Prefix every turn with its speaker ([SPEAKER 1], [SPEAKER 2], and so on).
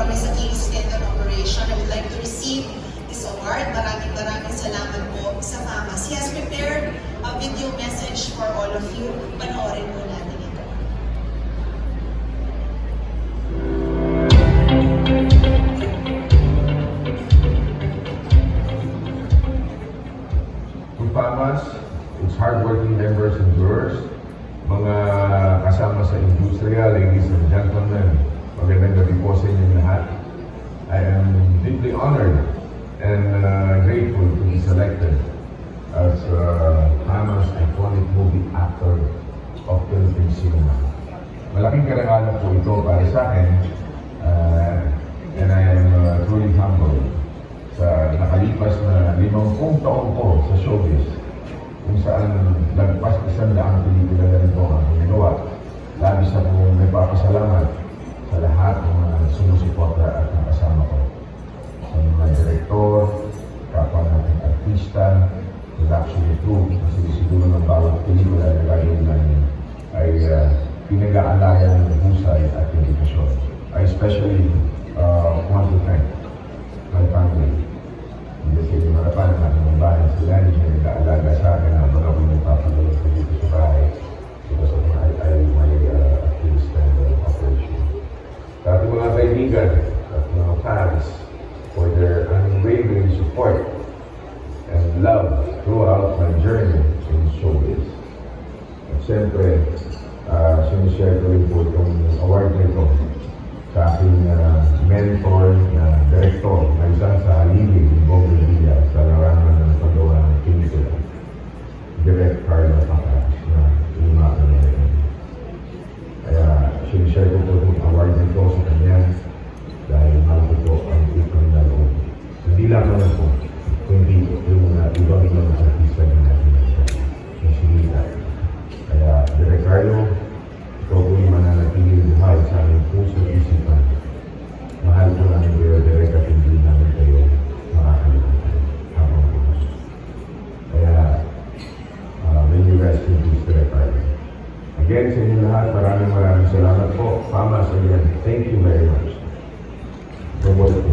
[SPEAKER 1] kami sa King's Kingdom Operation. I would like to receive this award. Maraming maraming salamat po sa FAMAS. He has prepared a video message for all of you. Panoorin po natin
[SPEAKER 2] FAMAS, its hardworking members and jurors, mga kasama sa industriya, ladies and gentlemen, magandang gabi po sa inyong lahat. I am deeply honored and uh, grateful to be selected as uh, FAMAS iconic movie actor of Philippine cinema. Malaking karangalan po ito para sa akin uh, and I am uh, truly humbled sa nakalipas na limangpung taon ko sa showbiz kung saan lagpas isang crew, kasi siguro ng bawat pelikula na gagawin namin ay uh, pinag-aalayan ng husay at dedikasyon. I especially and love throughout my journey in showbiz. At siyempre, uh, sinishare ko rin po itong award na ito sa aking uh, mentor na director na isa sa halili ni Bong Revilla sa larangan ng paggawa ng pelikula. Direct Carlo Pacas na lumakan na rin. Kaya sinishare ko po itong award na ito sa kanya dahil mahal ko po ang ikon na loob. Hindi naman po, uh, ibang ibang artista na natin yung sinita. Kaya Direk Carlo, ikaw po yung mananatiling buhay sa uh, may you rest in peace, Direk Carlo. Again, sa inyo lahat, maraming maraming salamat po. Famas again, thank you very much. Mabuhay po.